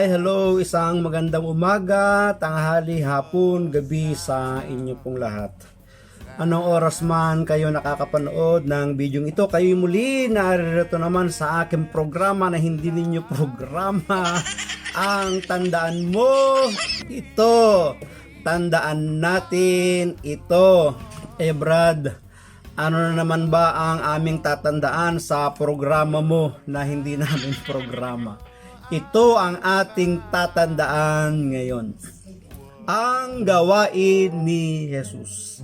Hi, hello, isang magandang umaga, tanghali, hapon, gabi sa inyo pong lahat. Anong oras man kayo nakakapanood ng bidyong ito, kayo muli naririto naman sa aking programa na hindi ninyo programa. Ang tandaan mo, ito. Tandaan natin ito. Eh Brad, ano na naman ba ang aming tatandaan sa programa mo na hindi namin programa? Ito ang ating tatandaan ngayon. Ang gawain ni Jesus.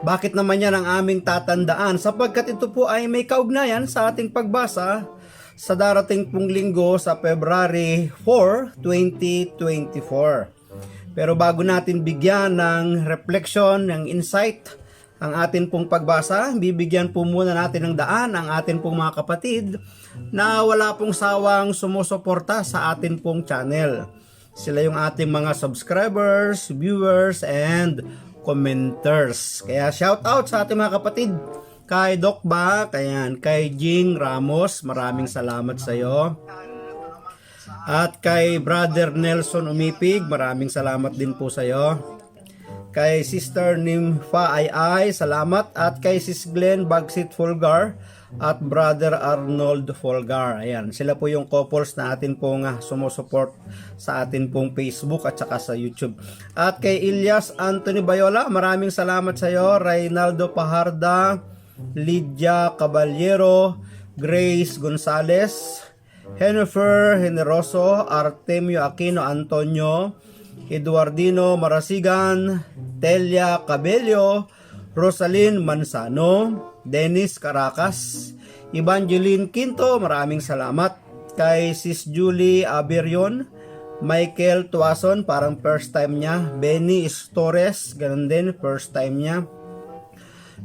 Bakit naman yan ang aming tatandaan? Sapagkat ito po ay may kaugnayan sa ating pagbasa sa darating pong linggo sa February 4, 2024. Pero bago natin bigyan ng reflection, ng insight, ang atin pong pagbasa, bibigyan po muna natin ng daan ang atin pong mga kapatid na wala pong sawang sumusuporta sa atin pong channel. Sila yung ating mga subscribers, viewers, and commenters. Kaya shout out sa ating mga kapatid. Kay Doc Ba, kayan, kay Jing Ramos, maraming salamat sa iyo. At kay Brother Nelson Umipig, maraming salamat din po sa iyo. Kay Sister Nympha Ay Ay, salamat. At kay Sis Glenn Bagsit Fulgar at Brother Arnold Fulgar. Ayan, sila po yung couples na atin pong uh, sumusuport sa atin pong Facebook at saka sa YouTube. At kay Ilyas Anthony Bayola, maraming salamat sa iyo. Reynaldo Paharda, Lydia Caballero, Grace Gonzales, Jennifer Generoso, Artemio Aquino Antonio, Eduardino Marasigan, Telia Cabello, Rosalyn Mansano, Dennis Caracas, Evangeline Quinto, maraming salamat. Kay Sis Julie Aberion, Michael Tuason, parang first time niya. Benny Torres, ganun din, first time niya.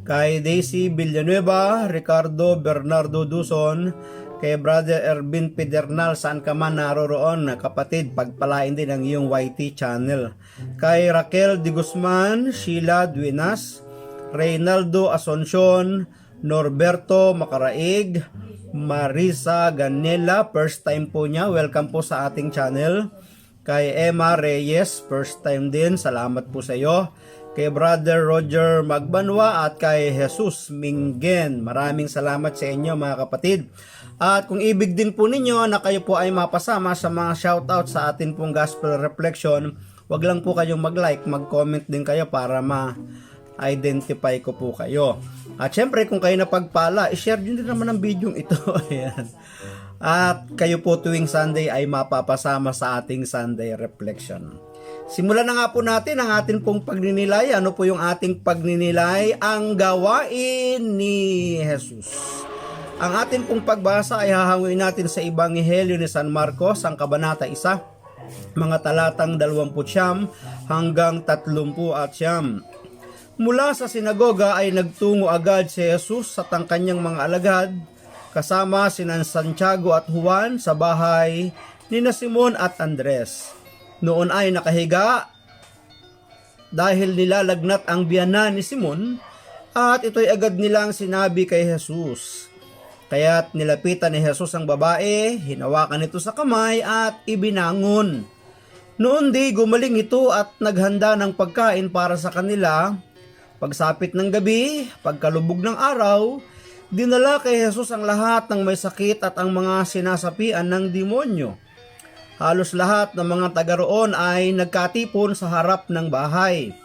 Kay Daisy Villanueva, Ricardo Bernardo Duson, kay Brother Ervin Pedernal, saan ka man naroroon, kapatid, pagpalain din ang iyong YT channel. Kay Raquel Di Guzman, Sheila Duenas, Reynaldo Asuncion, Norberto Macaraig, Marisa Ganela, first time po niya, welcome po sa ating channel. Kay Emma Reyes, first time din, salamat po sa iyo kay Brother Roger Magbanwa at kay Jesus Mingen. Maraming salamat sa inyo mga kapatid. At kung ibig din po ninyo na kayo po ay mapasama sa mga shoutout sa atin pong Gospel Reflection, wag lang po kayong mag-like, mag-comment din kayo para ma-identify ko po kayo. At syempre kung kayo napagpala, i-share din naman ang video ito. Ayan. At kayo po tuwing Sunday ay mapapasama sa ating Sunday Reflection. Simulan na nga po natin ang ating pong pagninilay. Ano po yung ating pagninilay? Ang gawain ni Jesus. Ang ating pong pagbasa ay hahangin natin sa Ebanghelyo ni San Marcos, ang Kabanata 1, mga talatang 20 hanggang 30 at siyam. Mula sa sinagoga ay nagtungo agad si Jesus sa tang kanyang mga alagad, kasama sinan Santiago at Juan sa bahay ni na Simon at Andres. Noon ay nakahiga dahil nilalagnat ang biyanan ni Simon at ito'y agad nilang sinabi kay Jesus. Kaya't nilapitan ni Jesus ang babae, hinawakan ito sa kamay at ibinangon. Noon di gumaling ito at naghanda ng pagkain para sa kanila. Pagsapit ng gabi, pagkalubog ng araw, dinala kay Jesus ang lahat ng may sakit at ang mga sinasapian ng demonyo. Halos lahat ng mga taga roon ay nagkatipon sa harap ng bahay.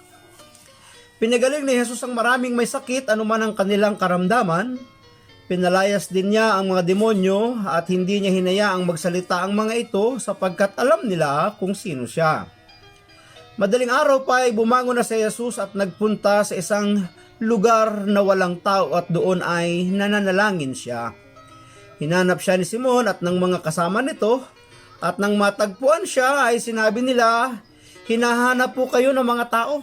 Pinagaling ni Jesus ang maraming may sakit anuman ang kanilang karamdaman. Pinalayas din niya ang mga demonyo at hindi niya hinayaang magsalita ang mga ito sapagkat alam nila kung sino siya. Madaling araw pa ay bumangon na si Jesus at nagpunta sa isang lugar na walang tao at doon ay nananalangin siya. Hinanap siya ni Simon at ng mga kasama nito at nang matagpuan siya ay sinabi nila, hinahanap po kayo ng mga tao.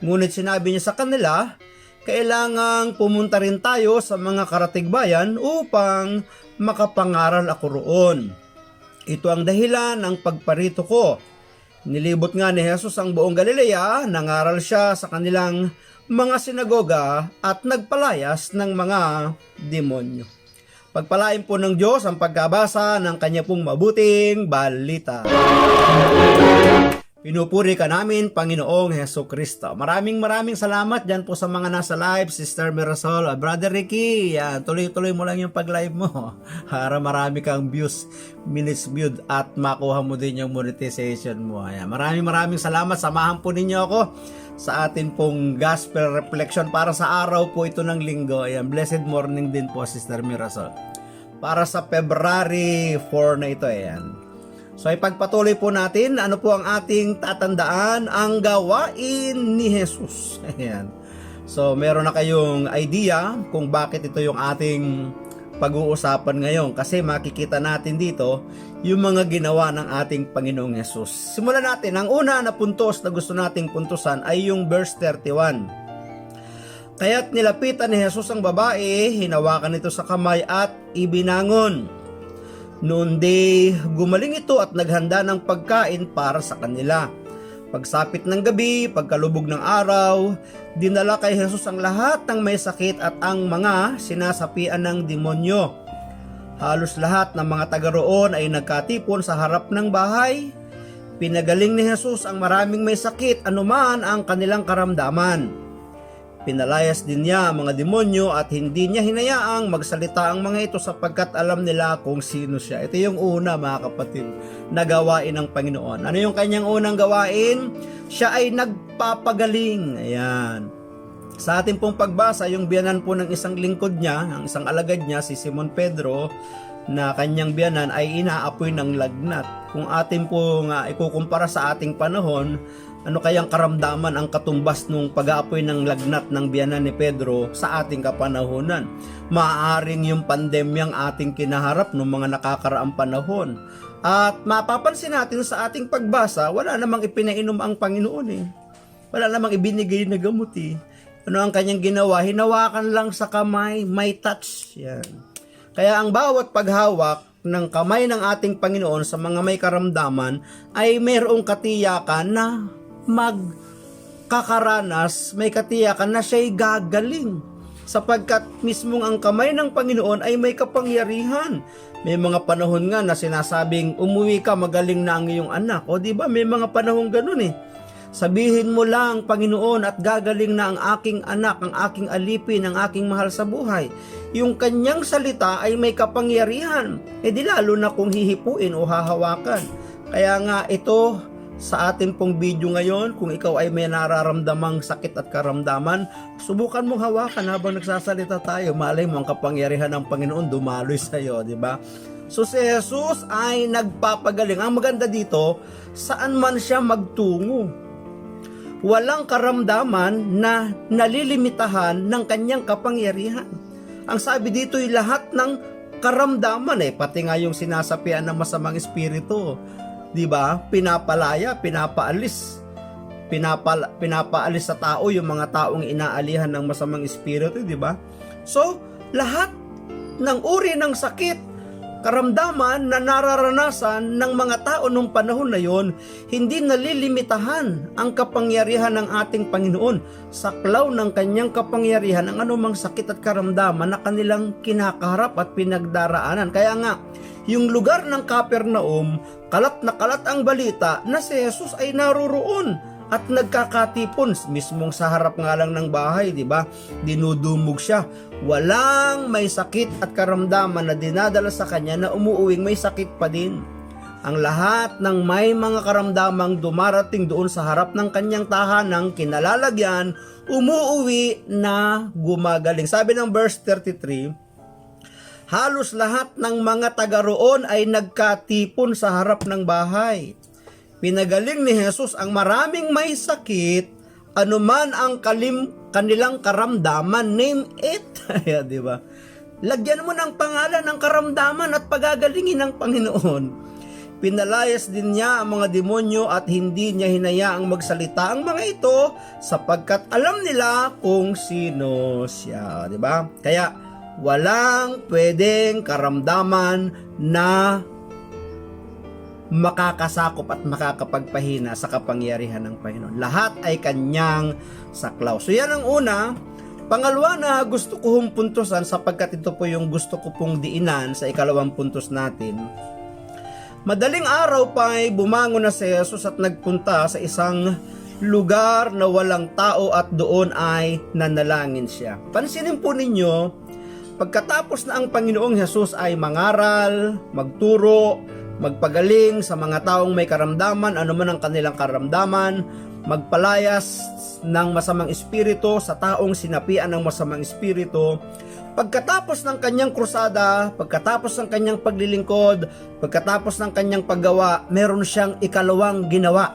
Ngunit sinabi niya sa kanila, kailangang pumunta rin tayo sa mga karatigbayan upang makapangaral ako roon. Ito ang dahilan ng pagparito ko. Nilibot nga ni Jesus ang buong Galilea, nangaral siya sa kanilang mga sinagoga at nagpalayas ng mga demonyo. Pagpalain po ng Diyos ang pagkabasa ng kanya pong mabuting balita. Pinupuri ka namin, Panginoong Heso Kristo. Maraming maraming salamat dyan po sa mga nasa live, Sister Mirasol, uh, Brother Ricky. Yan, tuloy-tuloy mo lang yung pag-live mo. Para marami kang views, minutes viewed at makuha mo din yung monetization mo. Ayan, maraming maraming salamat. Samahan po ninyo ako sa atin pong gospel reflection para sa araw po ito ng linggo. Ayan, blessed morning din po, Sister Mirasol. Para sa February 4 na ito, ayan. So ipagpatuloy po natin ano po ang ating tatandaan ang gawain ni Jesus. Ayan. So meron na kayong idea kung bakit ito yung ating pag-uusapan ngayon kasi makikita natin dito yung mga ginawa ng ating Panginoong Yesus. Simulan natin. Ang una na puntos na gusto nating puntusan ay yung verse 31. Kaya't nilapitan ni Jesus ang babae, hinawakan ito sa kamay at ibinangon. Noon di gumaling ito at naghanda ng pagkain para sa kanila. Pagsapit ng gabi, pagkalubog ng araw, dinala kay Jesus ang lahat ng may sakit at ang mga sinasapian ng demonyo. Halos lahat ng mga taga roon ay nagkatipon sa harap ng bahay. Pinagaling ni Jesus ang maraming may sakit anuman ang kanilang karamdaman. Pinalayas din niya ang mga demonyo at hindi niya hinayaang magsalita ang mga ito sapagkat alam nila kung sino siya. Ito yung una mga kapatid na gawain ng Panginoon. Ano yung kanyang unang gawain? Siya ay nagpapagaling. Ayan. Sa ating pong pagbasa, yung biyanan po ng isang lingkod niya, ang isang alagad niya, si Simon Pedro, na kanyang biyanan ay inaapoy ng lagnat. Kung atin po nga ikukumpara sa ating panahon, ano kayang karamdaman ang katumbas nung pag-aapoy ng lagnat ng biyanan ni Pedro sa ating kapanahonan? Maaaring yung pandemyang ating kinaharap noong mga nakakaraang panahon. At mapapansin natin sa ating pagbasa, wala namang ipinainom ang Panginoon eh. Wala namang ibinigay na gamot eh. Ano ang kanyang ginawa? Hinawakan lang sa kamay, may touch. Yan. Kaya ang bawat paghawak ng kamay ng ating Panginoon sa mga may karamdaman ay mayroong katiyakan na magkakaranas, may katiyakan na siya'y gagaling. Sapagkat mismong ang kamay ng Panginoon ay may kapangyarihan. May mga panahon nga na sinasabing umuwi ka magaling na ang iyong anak. O di ba may mga panahon ganun eh. Sabihin mo lang, Panginoon, at gagaling na ang aking anak, ang aking alipin, ang aking mahal sa buhay. Yung kanyang salita ay may kapangyarihan. E di lalo na kung hihipuin o hahawakan. Kaya nga ito, sa ating pong video ngayon, kung ikaw ay may nararamdamang sakit at karamdaman, subukan mong hawakan habang nagsasalita tayo. Malay mo ang kapangyarihan ng Panginoon dumaloy sa iyo, di ba? So si Jesus ay nagpapagaling. Ang maganda dito, saan man siya magtungo. Walang karamdaman na nalilimitahan ng kanyang kapangyarihan. Ang sabi dito ay lahat ng karamdaman eh, pati nga yung sinasapian ng masamang espiritu 'di ba? Pinapalaya, pinapaalis. Pinapal, pinapaalis sa tao yung mga taong inaalihan ng masamang espiritu, 'di ba? So, lahat ng uri ng sakit, karamdaman na nararanasan ng mga tao nung panahon na yon, hindi nalilimitahan ang kapangyarihan ng ating Panginoon. Saklaw ng kanyang kapangyarihan ang anumang sakit at karamdaman na kanilang kinakaharap at pinagdaraanan. Kaya nga, yung lugar ng Kapernaum, kalat na kalat ang balita na si Jesus ay naroroon at nagkakatipon mismong sa harap nga lang ng bahay, di ba? Dinudumog siya. Walang may sakit at karamdaman na dinadala sa kanya na umuuwing may sakit pa din. Ang lahat ng may mga karamdamang dumarating doon sa harap ng kanyang tahanang kinalalagyan, umuuwi na gumagaling. Sabi ng verse 33, halos lahat ng mga taga roon ay nagkatipon sa harap ng bahay. Pinagaling ni Jesus ang maraming may sakit, anuman ang kalim, kanilang karamdaman, name it. Ayan, di ba? Lagyan mo ng pangalan ng karamdaman at pagagalingin ng Panginoon. Pinalayas din niya ang mga demonyo at hindi niya hinayaang magsalita ang mga ito sapagkat alam nila kung sino siya, di ba? Kaya walang pwedeng karamdaman na makakasakop at makakapagpahina sa kapangyarihan ng Panginoon. Lahat ay kanyang saklaw. So yan ang una, Pangalawa na gusto ko hong sapagkat ito po yung gusto ko pong diinan sa ikalawang puntos natin. Madaling araw pa ay bumangon na si Jesus at nagpunta sa isang lugar na walang tao at doon ay nanalangin siya. Pansinin po ninyo, pagkatapos na ang Panginoong Jesus ay mangaral, magturo, magpagaling sa mga taong may karamdaman, ano man ang kanilang karamdaman, magpalayas ng masamang espiritu sa taong sinapian ng masamang espiritu. Pagkatapos ng kanyang krusada, pagkatapos ng kanyang paglilingkod, pagkatapos ng kanyang paggawa, meron siyang ikalawang ginawa.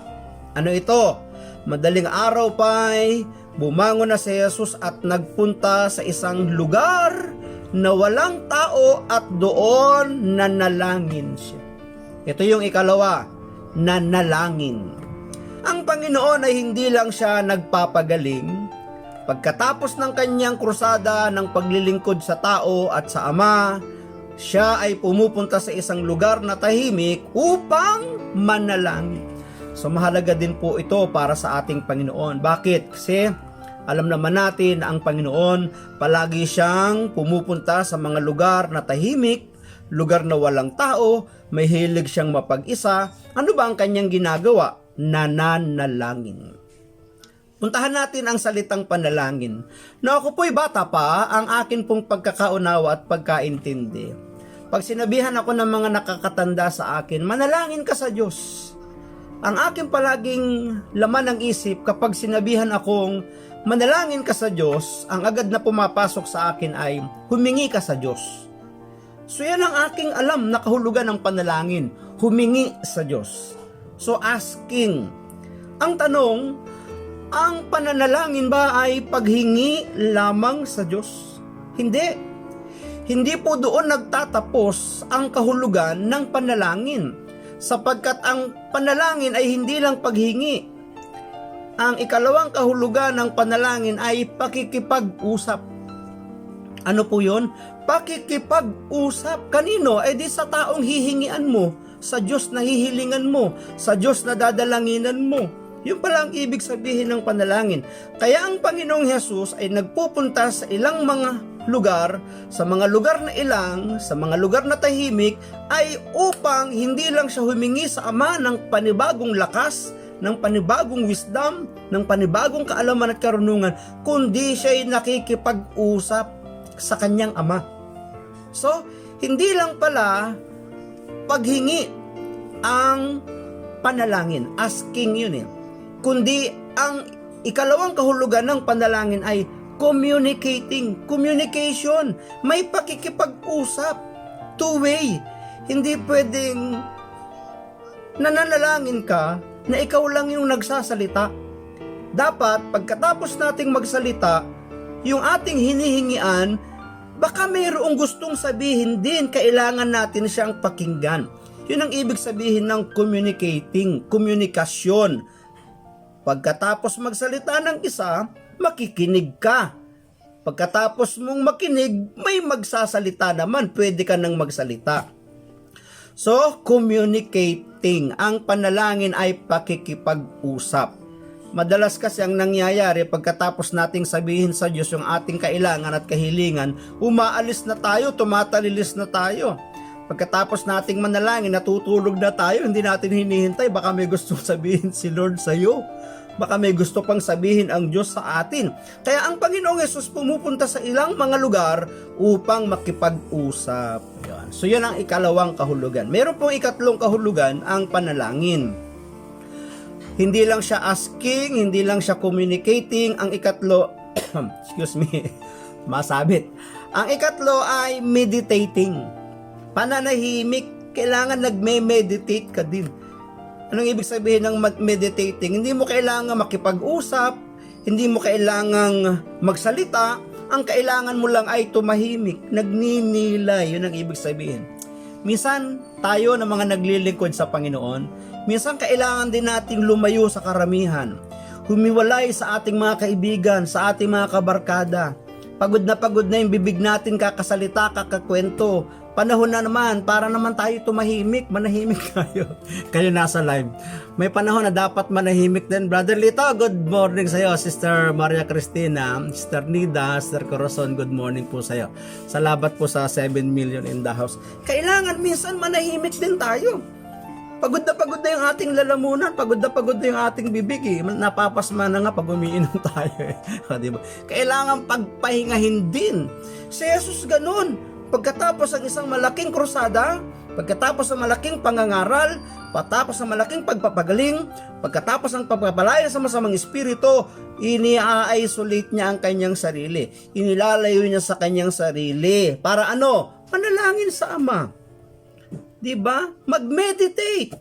Ano ito? Madaling araw pa ay bumangon na si Jesus at nagpunta sa isang lugar na walang tao at doon nanalangin siya. Ito yung ikalawa, nanalangin. Ang Panginoon ay hindi lang siya nagpapagaling. Pagkatapos ng kanyang krusada ng paglilingkod sa tao at sa Ama, siya ay pumupunta sa isang lugar na tahimik upang manalangin. So mahalaga din po ito para sa ating Panginoon. Bakit? Kasi alam naman natin na ang Panginoon palagi siyang pumupunta sa mga lugar na tahimik, lugar na walang tao, may hilig siyang mapag-isa. Ano ba ang kanyang ginagawa? Nananalangin. Puntahan natin ang salitang panalangin. Na ako po'y bata pa, ang akin pong pagkakaunawa at pagkaintindi. Pag sinabihan ako ng mga nakakatanda sa akin, manalangin ka sa Diyos. Ang akin palaging laman ng isip kapag sinabihan akong manalangin ka sa Diyos, ang agad na pumapasok sa akin ay humingi ka sa Diyos. So yan ang aking alam na kahulugan ng panalangin, humingi sa Diyos. So asking. Ang tanong, ang pananalangin ba ay paghingi lamang sa Diyos? Hindi. Hindi po doon nagtatapos ang kahulugan ng panalangin sapagkat ang panalangin ay hindi lang paghingi. Ang ikalawang kahulugan ng panalangin ay pakikipag-usap. Ano po yun? Pakikipag-usap. Kanino? Eh di sa taong hihingian mo, sa Diyos na hihilingan mo, sa Diyos na dadalanginan mo. Yun pala ang ibig sabihin ng panalangin. Kaya ang Panginoong Hesus ay nagpupunta sa ilang mga lugar, sa mga lugar na ilang, sa mga lugar na tahimik, ay upang hindi lang siya humingi sa Ama ng panibagong lakas, ng panibagong wisdom, ng panibagong kaalaman at karunungan, kundi siya ay nakikipag-usap sa kanyang Ama. So, hindi lang pala paghingi ang panalangin, asking yun eh. Kundi ang ikalawang kahulugan ng panalangin ay communicating, communication. May pakikipag-usap, two-way. Hindi pwedeng nananalangin ka na ikaw lang yung nagsasalita. Dapat, pagkatapos nating magsalita, yung ating hinihingian, baka mayroong gustong sabihin din, kailangan natin siyang pakinggan. Yun ang ibig sabihin ng communicating, komunikasyon. Pagkatapos magsalita ng isa, makikinig ka. Pagkatapos mong makinig, may magsasalita naman, pwede ka nang magsalita. So, communicating. Ang panalangin ay pakikipag-usap. Madalas kasi ang nangyayari pagkatapos nating sabihin sa Diyos yung ating kailangan at kahilingan, umaalis na tayo, tumatalilis na tayo. Pagkatapos nating manalangin, natutulog na tayo, hindi natin hinihintay, baka may gustong sabihin si Lord sa iyo. Baka may gusto pang sabihin ang Diyos sa atin. Kaya ang Panginoong Yesus pumupunta sa ilang mga lugar upang makipag-usap. So yan ang ikalawang kahulugan. Meron pong ikatlong kahulugan, ang panalangin. Hindi lang siya asking, hindi lang siya communicating. Ang ikatlo, excuse me, masabit. Ang ikatlo ay meditating. Pananahimik, kailangan nagme-meditate ka din. Anong ibig sabihin ng meditating? Hindi mo kailangan makipag-usap, hindi mo kailangang magsalita, ang kailangan mo lang ay tumahimik, nagninilay, yun ang ibig sabihin. Minsan, tayo na mga naglilingkod sa Panginoon, minsan kailangan din nating lumayo sa karamihan, humiwalay sa ating mga kaibigan, sa ating mga kabarkada. Pagod na pagod na yung bibig natin kakasalita, kakakwento, panahon na naman para naman tayo tumahimik, manahimik tayo. Kayo nasa live. May panahon na dapat manahimik din. Brother Lito, good morning sa iyo. Sister Maria Cristina, Sister Nida, Sister Corazon, good morning po sa iyo. Salamat po sa 7 million in the house. Kailangan minsan manahimik din tayo. Pagod na pagod na yung ating lalamunan, pagod na pagod na yung ating bibig eh. Napapasma na nga pag umiinom tayo eh. Diba? Kailangan pagpahingahin din. Si Jesus ganun. Pagkatapos ang isang malaking krusada, pagkatapos ng malaking pangangaral, patapos ng malaking pagpapagaling, pagkatapos ng pagpapalaya sa masamang espiritu, ini-isolate niya ang kanyang sarili. Inilalayo niya sa kanyang sarili. Para ano? Manalangin sa Ama. 'Di ba? Mag-meditate,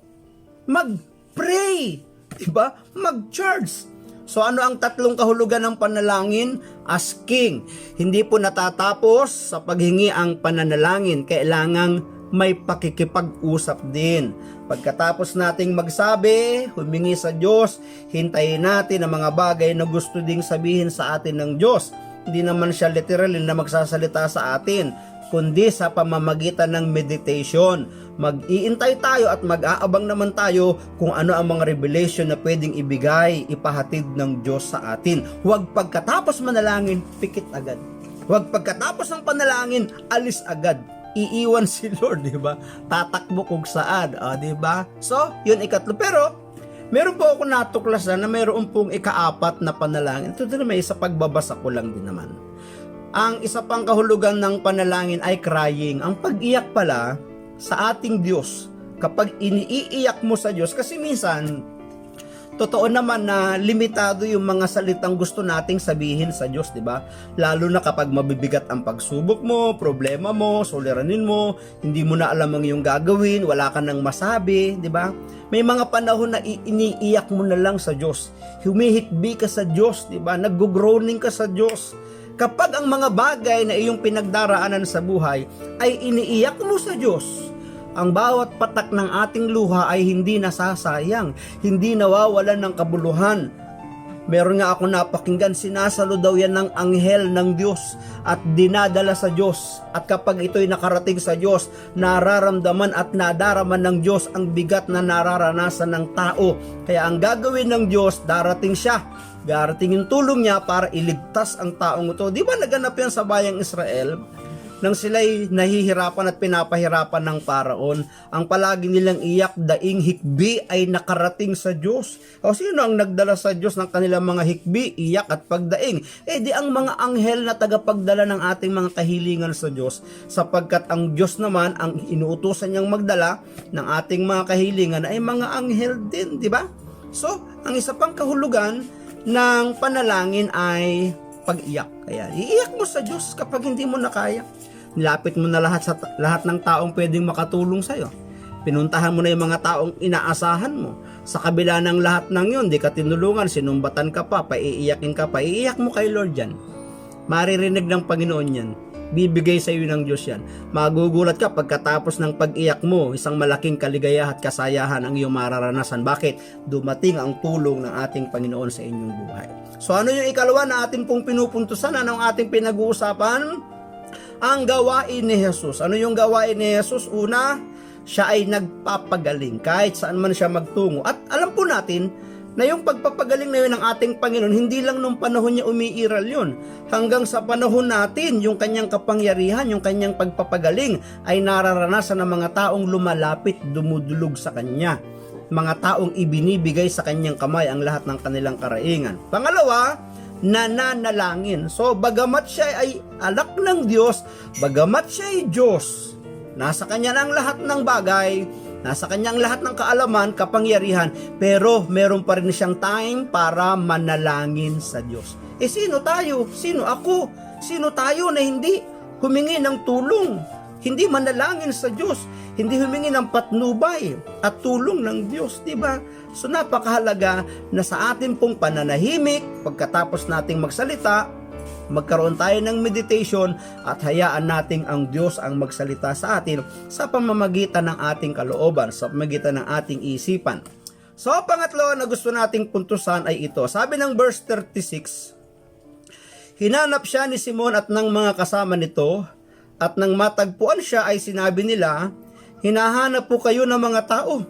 mag-pray, 'di ba? Mag-charge. So ano ang tatlong kahulugan ng panalangin? Asking. Hindi po natatapos sa paghingi ang pananalangin. Kailangang may pakikipag-usap din. Pagkatapos nating magsabi, humingi sa Diyos, hintayin natin ang mga bagay na gusto ding sabihin sa atin ng Diyos. Hindi naman siya literal na magsasalita sa atin, kundi sa pamamagitan ng meditation. Mag-iintay tayo at mag-aabang naman tayo kung ano ang mga revelation na pwedeng ibigay, ipahatid ng Diyos sa atin. Huwag pagkatapos manalangin, pikit agad. Huwag pagkatapos ng panalangin, alis agad. Iiwan si Lord, di ba? Tatakbo kung saan, ah, di ba? So, yun ikatlo. Pero, meron po ako natuklasan na meron pong ikaapat na panalangin. Ito din may sa pagbabasa ko lang din naman. Ang isa pang kahulugan ng panalangin ay crying. Ang pag-iyak pala sa ating Diyos, kapag iniiyak mo sa Diyos, kasi minsan, totoo naman na limitado yung mga salitang gusto nating sabihin sa Diyos, di ba? Lalo na kapag mabibigat ang pagsubok mo, problema mo, suliranin mo, hindi mo na alam ang iyong gagawin, wala ka nang masabi, di ba? May mga panahon na iniiyak mo na lang sa Diyos. Humihikbi ka sa Diyos, di ba? Nag-groaning ka sa Diyos. Kapag ang mga bagay na iyong pinagdaraanan sa buhay ay iniiyak mo sa Diyos, ang bawat patak ng ating luha ay hindi nasasayang, hindi nawawalan ng kabuluhan. Meron nga ako napakinggan, sinasalo daw yan ng anghel ng Diyos at dinadala sa Diyos. At kapag ito'y nakarating sa Diyos, nararamdaman at nadaraman ng Diyos ang bigat na nararanasan ng tao. Kaya ang gagawin ng Diyos, darating siya. Darating yung tulong niya para iligtas ang taong ito. Di ba naganap yan sa bayang Israel? Nang sila'y nahihirapan at pinapahirapan ng paraon, ang palagi nilang iyak daing hikbi ay nakarating sa Diyos. O sino ang nagdala sa Diyos ng kanilang mga hikbi, iyak at pagdaing? Eh di ang mga anghel na tagapagdala ng ating mga kahilingan sa Diyos, sapagkat ang Diyos naman ang inuutosan niyang magdala ng ating mga kahilingan ay mga anghel din, di ba? So, ang isa pang kahulugan ng panalangin ay pag-iyak. Kaya iiyak mo sa Diyos kapag hindi mo na kaya. Nilapit mo na lahat sa lahat ng taong pwedeng makatulong sa iyo. Pinuntahan mo na yung mga taong inaasahan mo. Sa kabila ng lahat ng yun, di ka tinulungan, sinumbatan ka pa, paiiyakin ka pa, iiyak mo kay Lord yan. Maririnig ng Panginoon yan. Bibigay sa iyo ng Diyos yan. Magugulat ka pagkatapos ng pag-iyak mo, isang malaking kaligayahan at kasayahan ang iyong mararanasan. Bakit? Dumating ang tulong ng ating Panginoon sa inyong buhay. So ano yung ikalawa na ating pong pinupuntusan? Anong ating pinag-uusapan? Ang gawain ni Jesus. Ano yung gawain ni Jesus? Una, siya ay nagpapagaling kahit saan man siya magtungo. At alam po natin na yung pagpapagaling na yun ng ating Panginoon, hindi lang nung panahon niya umiiral yun. Hanggang sa panahon natin, yung kanyang kapangyarihan, yung kanyang pagpapagaling ay nararanasan ng mga taong lumalapit, dumudulog sa kanya. Mga taong ibinibigay sa kanyang kamay ang lahat ng kanilang karaingan. Pangalawa, nananalangin. So, bagamat siya ay anak ng Diyos, bagamat siya ay Diyos, nasa kanya ang lahat ng bagay, nasa kanya ang lahat ng kaalaman, kapangyarihan, pero meron pa rin siyang time para manalangin sa Diyos. Eh, sino tayo? Sino ako? Sino tayo na hindi humingi ng tulong? Hindi manalangin sa Diyos, hindi humingi ng patnubay at tulong ng Diyos, di ba? So napakahalaga na sa atin pong pananahimik, pagkatapos nating magsalita, magkaroon tayo ng meditation at hayaan nating ang Diyos ang magsalita sa atin sa pamamagitan ng ating kalooban, sa pamamagitan ng ating isipan. So, pangatlo na gusto nating puntusan ay ito. Sabi ng verse 36, Hinanap siya ni Simon at ng mga kasama nito At nang matagpuan siya ay sinabi nila, hinahanap po kayo ng mga tao.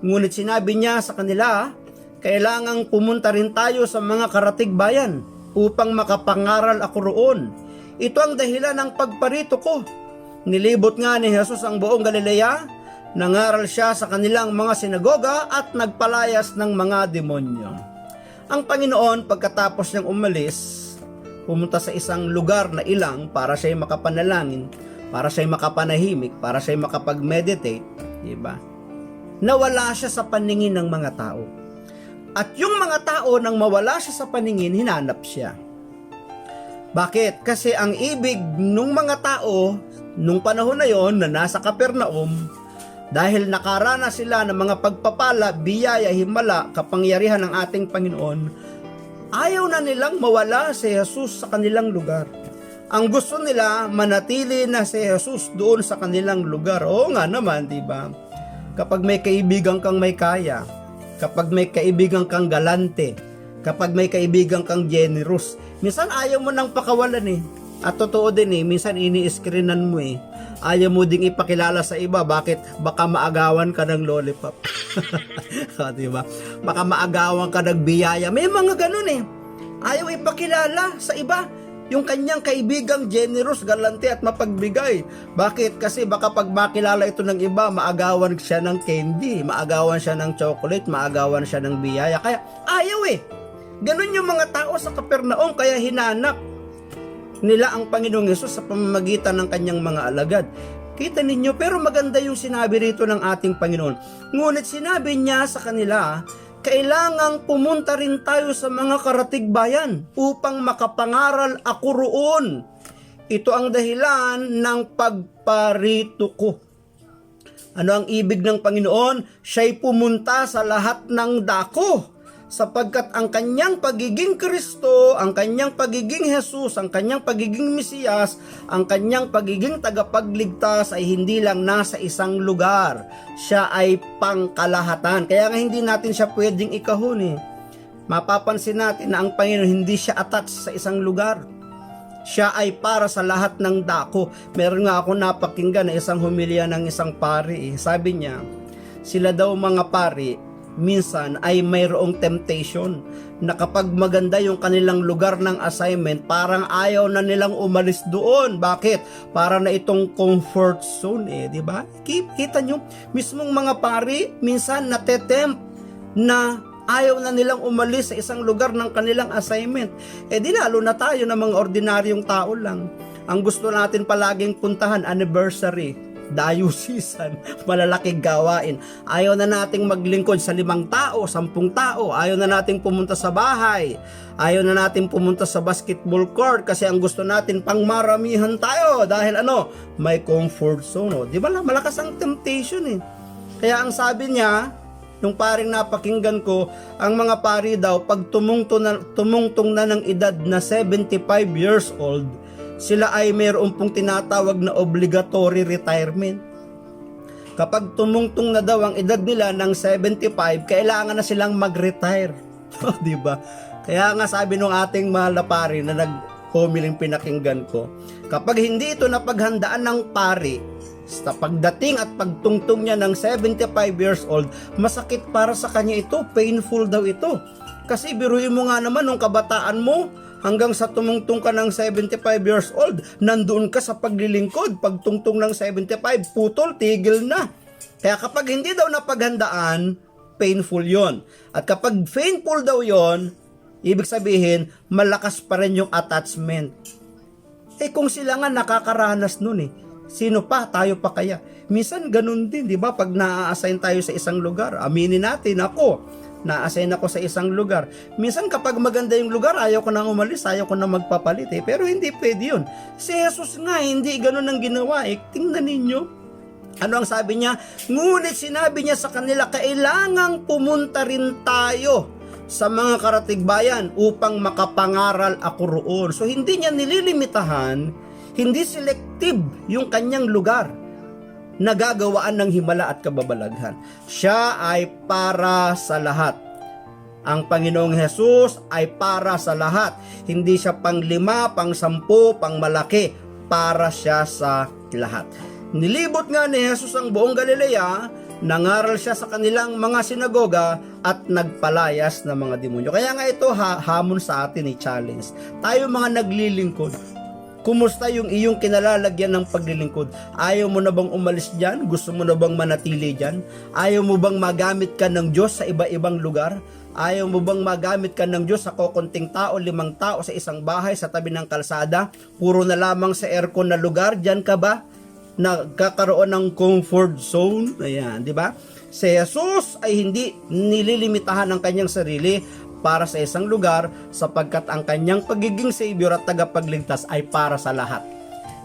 Ngunit sinabi niya sa kanila, kailangang pumunta rin tayo sa mga karatig bayan upang makapangaral ako roon. Ito ang dahilan ng pagparito ko. Nilibot nga ni Jesus ang buong Galilea, nangaral siya sa kanilang mga sinagoga at nagpalayas ng mga demonyo. Ang Panginoon pagkatapos niyang umalis, pumunta sa isang lugar na ilang para siya makapanalangin, para siya makapanahimik, para siya makapag-meditate, di ba? Nawala siya sa paningin ng mga tao. At yung mga tao nang mawala siya sa paningin, hinanap siya. Bakit? Kasi ang ibig ng mga tao nung panahon na yon na nasa Kapernaum, dahil nakarana sila ng mga pagpapala, biyaya, himala, kapangyarihan ng ating Panginoon, ayaw na nilang mawala si Jesus sa kanilang lugar. Ang gusto nila, manatili na si Jesus doon sa kanilang lugar. Oo nga naman, di ba? Kapag may kaibigan kang may kaya, kapag may kaibigan kang galante, kapag may kaibigan kang generous, minsan ayaw mo nang pakawalan eh. At totoo din eh, minsan ini-screenan mo eh. Ayaw mo ding ipakilala sa iba, bakit? Baka maagawan ka ng lollipop. o, di ba? Baka maagawan ka ng biyaya. May mga ganun eh. Ayaw ipakilala sa iba yung kanyang kaibigang generous, galante at mapagbigay. Bakit? Kasi baka pag makilala ito ng iba, maagawan siya ng candy, maagawan siya ng chocolate, maagawan siya ng biyaya. Kaya ayaw eh. Ganun yung mga tao sa Kapernaum, kaya hinanap nila ang Panginoong Yesus sa pamamagitan ng kanyang mga alagad. Kita ninyo, pero maganda yung sinabi rito ng ating Panginoon. Ngunit sinabi niya sa kanila, kailangang pumunta rin tayo sa mga karatig bayan upang makapangaral ako roon. Ito ang dahilan ng pagparito ko. Ano ang ibig ng Panginoon? Siya'y pumunta sa lahat ng dako sapagkat ang kanyang pagiging Kristo, ang kanyang pagiging Jesus, ang kanyang pagiging Mesiyas, ang kanyang pagiging tagapagligtas ay hindi lang nasa isang lugar. Siya ay pangkalahatan. Kaya nga hindi natin siya pwedeng ikahon eh. Mapapansin natin na ang Panginoon hindi siya attached sa isang lugar. Siya ay para sa lahat ng dako. Meron nga ako napakinggan na isang humilya ng isang pari. Eh. Sabi niya, sila daw mga pari, minsan ay mayroong temptation na kapag maganda yung kanilang lugar ng assignment, parang ayaw na nilang umalis doon. Bakit? Para na itong comfort zone eh, di ba? Kita nyo, mismong mga pari, minsan natetempt na ayaw na nilang umalis sa isang lugar ng kanilang assignment. Eh di lalo na tayo na mga ordinaryong tao lang. Ang gusto natin palaging puntahan, anniversary, dayusisan, malalaking gawain. Ayaw na nating maglingkod sa limang tao, sampung tao. Ayaw na nating pumunta sa bahay. Ayaw na nating pumunta sa basketball court kasi ang gusto natin pang maramihan tayo dahil ano, may comfort zone. Oh. Di ba lang, malakas ang temptation eh. Kaya ang sabi niya, nung paring napakinggan ko, ang mga pari daw, pag tumungtong na, tumungtong na ng edad na 75 years old, sila ay mayroon pong tinatawag na obligatory retirement. Kapag tumungtong na daw ang edad nila ng 75, kailangan na silang mag-retire. di ba? Kaya nga sabi ng ating mahal na pari na nag humiling pinakinggan ko, kapag hindi ito napaghandaan ng pari, sa pagdating at pagtungtong niya ng 75 years old, masakit para sa kanya ito, painful daw ito. Kasi biruin mo nga naman nung kabataan mo, hanggang sa tumungtong ka ng 75 years old, nandoon ka sa paglilingkod. Pagtungtong ng 75, putol, tigil na. Kaya kapag hindi daw napaghandaan, painful yon. At kapag painful daw yon, ibig sabihin, malakas pa rin yung attachment. Eh kung sila nga nakakaranas nun eh, sino pa, tayo pa kaya? Minsan ganun din, di ba? Pag na-assign tayo sa isang lugar, aminin natin ako, na-assign ako sa isang lugar. Minsan kapag maganda yung lugar, ayaw ko nang umalis, ayaw ko nang magpapalit eh. Pero hindi pwede yun. Si Jesus nga, hindi ganun ang ginawa eh. Tingnan ninyo. Ano ang sabi niya? Ngunit sinabi niya sa kanila, kailangang pumunta rin tayo sa mga karatigbayan upang makapangaral ako roon. So hindi niya nililimitahan, hindi selective yung kanyang lugar nagagawaan ng himala at kababalaghan. Siya ay para sa lahat. Ang Panginoong Hesus ay para sa lahat. Hindi siya pang lima, pang sampu, pang malaki. para siya sa lahat. Nilibot nga ni Jesus ang buong Galilea, nangaral siya sa kanilang mga sinagoga at nagpalayas ng mga demonyo. Kaya nga ito ha, hamon sa atin ni challenge. Tayo mga naglilingkod, Kumusta yung iyong kinalalagyan ng paglilingkod? Ayaw mo na bang umalis dyan? Gusto mo na bang manatili dyan? Ayaw mo bang magamit ka ng Diyos sa iba-ibang lugar? Ayaw mo bang magamit ka ng Diyos sa kokonting tao, limang tao sa isang bahay sa tabi ng kalsada? Puro na lamang sa aircon na lugar? Dyan ka ba? Nagkakaroon ng comfort zone? Ayan, di ba? Si Jesus ay hindi nililimitahan ng kanyang sarili para sa isang lugar sapagkat ang kanyang pagiging Savior at tagapagligtas ay para sa lahat.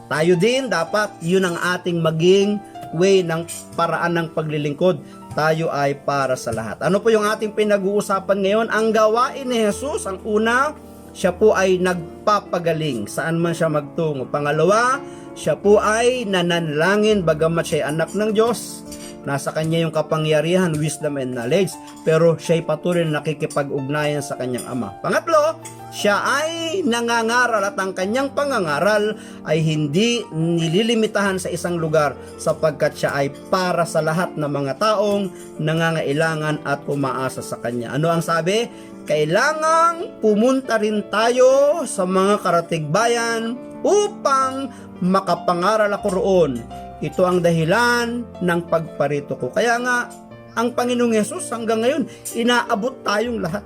Tayo din dapat yun ang ating maging way ng paraan ng paglilingkod. Tayo ay para sa lahat. Ano po yung ating pinag-uusapan ngayon? Ang gawain ni Jesus, ang una, siya po ay nagpapagaling saan man siya magtungo. Pangalawa, siya po ay nananalangin bagamat siya ay anak ng Diyos. Nasa kanya yung kapangyarihan, wisdom and knowledge, pero siya ay patuloy na nakikipag-ugnayan sa kanyang ama. Pangatlo, siya ay nangangaral at ang kanyang pangangaral ay hindi nililimitahan sa isang lugar sapagkat siya ay para sa lahat ng mga taong nangangailangan at umaasa sa kanya. Ano ang sabi? Kailangang pumunta rin tayo sa mga karatig bayan upang makapangaral ako roon. Ito ang dahilan ng pagparito ko. Kaya nga, ang Panginoong Yesus hanggang ngayon, inaabot tayong lahat.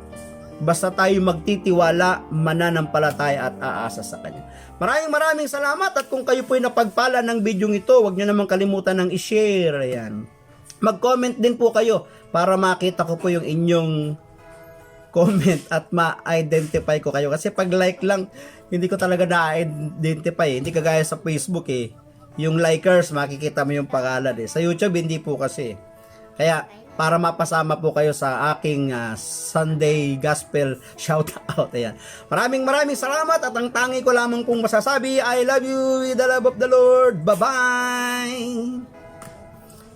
Basta tayo magtitiwala, mananampalataya at aasa sa Kanya. Maraming maraming salamat at kung kayo po ay napagpala ng video ito, huwag nyo naman kalimutan ng i-share. Ayan. Mag-comment din po kayo para makita ko po yung inyong comment at ma-identify ko kayo. Kasi pag like lang, hindi ko talaga na-identify. Hindi kagaya sa Facebook eh. Yung likers, makikita mo yung pangalan eh. Sa YouTube, hindi po kasi. Kaya, para mapasama po kayo sa aking ah, Sunday Gospel Shoutout. Ayan. Maraming maraming salamat at ang tangi ko lamang kung masasabi, I love you with the love of the Lord. Bye-bye!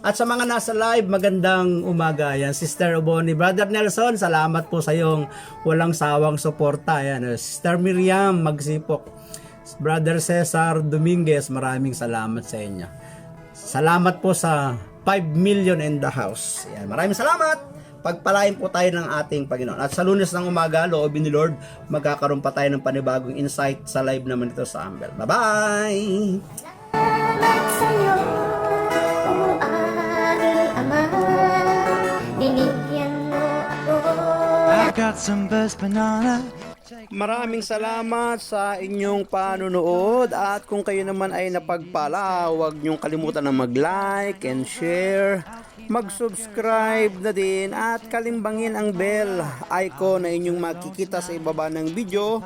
At sa mga nasa live, magandang umaga. Yan, Sister Oboni. Brother Nelson, salamat po sa iyong walang sawang suporta. Yan, Sister Miriam, magsipok. Brother Cesar Dominguez, maraming salamat sa inyo. Salamat po sa 5 million in the house. Yan, maraming salamat. Pagpalain po tayo ng ating Panginoon. At sa lunes ng umaga, loobin ni Lord, magkakaroon pa tayo ng panibagong insight sa live naman ito sa Ambel. Bye-bye! Salamat sa'yo, o aking ama Binigyan mo ako I got some best banana. Maraming salamat sa inyong panunood at kung kayo naman ay napagpala, huwag niyong kalimutan na mag-like and share, mag-subscribe na din at kalimbangin ang bell icon na inyong makikita sa ibaba ng video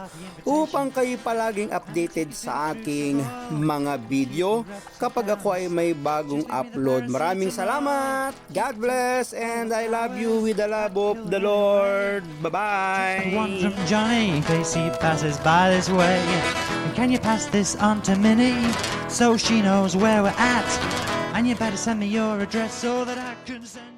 upang kayo palaging updated sa aking mga video kapag ako ay may bagong upload. Maraming salamat! God bless and I love you with the love of the Lord. Bye-bye! One from Johnny, in case he passes by this way. And can you pass this on to Minnie, so she knows where we're at? And you better send me your address so that I can send.